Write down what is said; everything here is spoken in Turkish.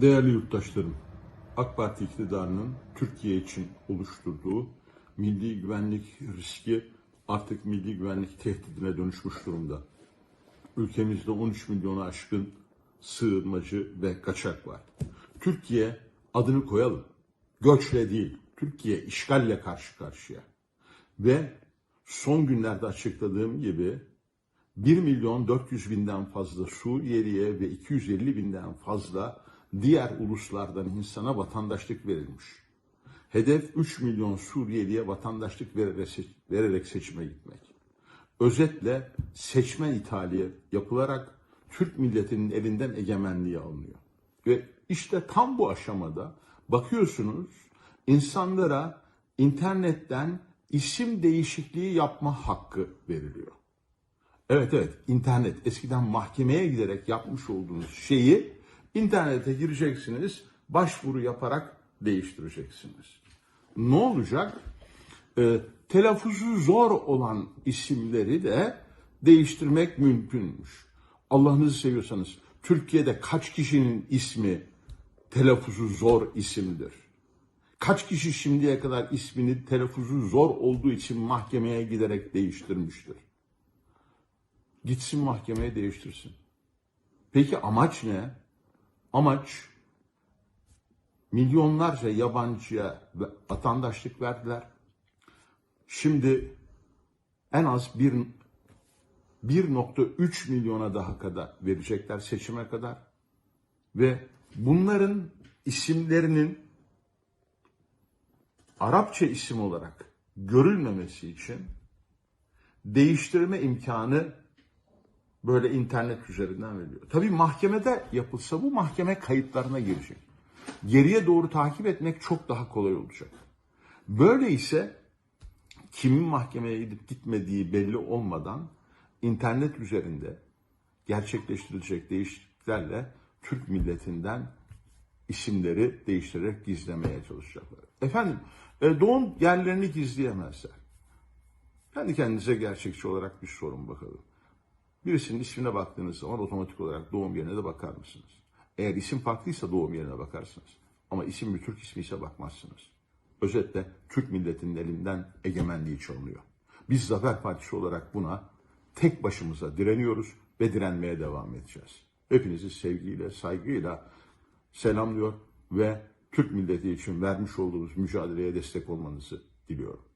Değerli yurttaşlarım, AK Parti iktidarının Türkiye için oluşturduğu milli güvenlik riski artık milli güvenlik tehdidine dönüşmüş durumda. Ülkemizde 13 milyonu aşkın sığınmacı ve kaçak var. Türkiye adını koyalım. Göçle değil, Türkiye işgalle karşı karşıya. Ve son günlerde açıkladığım gibi 1 milyon 400 binden fazla Suriyeliye ve 250 binden fazla diğer uluslardan insana vatandaşlık verilmiş. Hedef 3 milyon Suriyeliye vatandaşlık vererek, seç- vererek seçime gitmek. Özetle seçmen ithali yapılarak Türk milletinin elinden egemenliği alınıyor. Ve işte tam bu aşamada bakıyorsunuz insanlara internetten isim değişikliği yapma hakkı veriliyor. Evet evet internet eskiden mahkemeye giderek yapmış olduğunuz şeyi internete gireceksiniz başvuru yaparak değiştireceksiniz. Ne olacak? Ee, telaffuzu zor olan isimleri de değiştirmek mümkünmüş. Allah'ınızı seviyorsanız Türkiye'de kaç kişinin ismi telaffuzu zor isimdir? Kaç kişi şimdiye kadar ismini telaffuzu zor olduğu için mahkemeye giderek değiştirmiştir? Gitsin mahkemeye değiştirsin. Peki amaç ne? Amaç milyonlarca yabancıya vatandaşlık verdiler. Şimdi en az bir 1.3 milyona daha kadar verecekler seçime kadar. Ve bunların isimlerinin Arapça isim olarak görülmemesi için değiştirme imkanı böyle internet üzerinden veriliyor. Tabii mahkemede yapılsa bu mahkeme kayıtlarına girecek. Geriye doğru takip etmek çok daha kolay olacak. Böyle ise kimin mahkemeye gidip gitmediği belli olmadan internet üzerinde gerçekleştirilecek değişikliklerle Türk milletinden isimleri değiştirerek gizlemeye çalışacaklar. Efendim e, doğum yerlerini gizleyemezler. Kendi kendinize gerçekçi olarak bir sorun bakalım. Birisinin ismine baktığınız zaman otomatik olarak doğum yerine de bakar mısınız? Eğer isim farklıysa doğum yerine bakarsınız. Ama isim bir Türk ismi ise bakmazsınız. Özetle Türk milletinin elinden egemenliği çalınıyor. Biz Zafer Partisi olarak buna tek başımıza direniyoruz ve direnmeye devam edeceğiz. Hepinizi sevgiyle, saygıyla selamlıyor ve Türk milleti için vermiş olduğunuz mücadeleye destek olmanızı diliyorum.